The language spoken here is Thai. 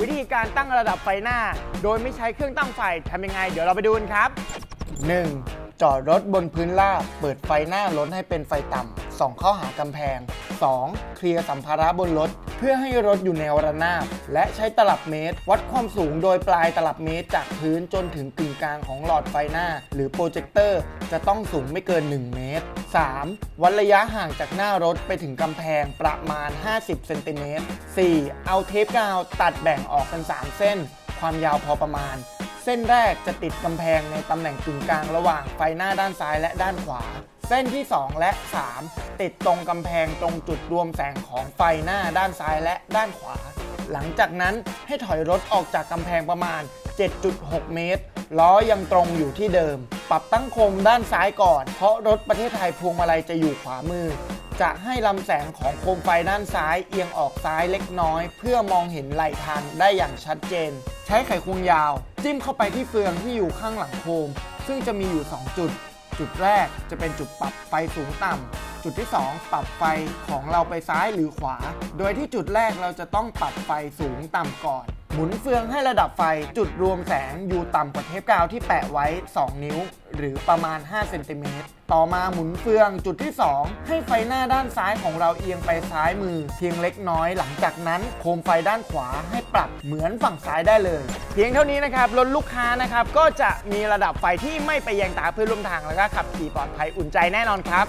วิธีการตั้งระดับไฟหน้า โดยไม่ใช้เครื่องตั้งไฟทำยังไง เดี๋ยวเราไปดูกันครับ 1. จอดรถบนพื้นราบเปิดไฟหน้ารถให้เป็นไฟต่ำส่องเข้าหากำแพง 2. เคลียร์สัมภาระบนรถ เพื่อให้รถอยู่แนวระนาบ และใช้ตลับเมตร วัดความสูงโดยปลายตลับเมตร จากพื้นจนถึงกึ่งกลางของหลอดไฟหน้า หรือโปรเจคเตอร์จะต้องสูงไม่เกิน 1 เมตร 3. วัดระยะห่างจากหน้ารถไปถึงกำแพงประมาณ 50 เซนติเมตร 4. เอาเทปกาวตัดแบ่งออกเป็น 3 เส้น ความยาวพอประมาณเส้นแรกจะติดกำแพงในตำแหน่งกึ่งกลางระหว่างไฟหน้าด้านซ้ายและด้านขวา เส้นที่ 2 และ 3 ติดตรงกำแพงตรงจุดรวมแสงของไฟหน้าด้านซ้ายและด้านขวา หลังจากนั้นให้ถอยรถออกจากกำแพงประมาณ 7.6 เมตร ล้อยังตรงอยู่ที่เดิม ปรับตั้งโคมด้านซ้ายก่อน เพราะรถประเทศไทยพวงมาลัยจะอยู่ขวามือ จะให้ลำแสงของโคมไฟด้านซ้ายเอียงออกซ้ายเล็กน้อย เพื่อมองเห็นไหลทางได้อย่างชัดเจน ใช้ไขควงยาว จิ้มเข้าไปที่เฟืองที่อยู่ข้างหลังโคม ซึ่งจะมีอยู่ 2 จุด จุดแรกจะเป็นจุดปรับไฟสูงต่ำจุดที่ 2 ปรับไฟของเราไปซ้ายหรือขวา โดยที่จุดแรกเราจะต้องปรับไฟสูงต่ำก่อน หมุนเฟืองให้ระดับไฟจุดรวมแสงอยู่ต่ำกว่าเทปกาวที่แปะไว้ 2 นิ้ว หรือประมาณ 5 เซนติเมตร ต่อมาหมุนเฟืองจุดที่ 2 ให้ไฟหน้าด้านซ้ายของเราเอียงไปซ้ายมือ เพียงเล็กน้อยหลังจากนั้นโคมไฟด้านขวาให้ปรับเหมือนฝั่งซ้ายได้เลย เพียงเท่านี้นะครับรถลูกค้านะครับก็จะมีระดับไฟที่ไม่ไปแยงตาเพื่อนร่วมทางแล้วก็ขับขี่ปลอดภัยอุ่นใจแน่นอนครับ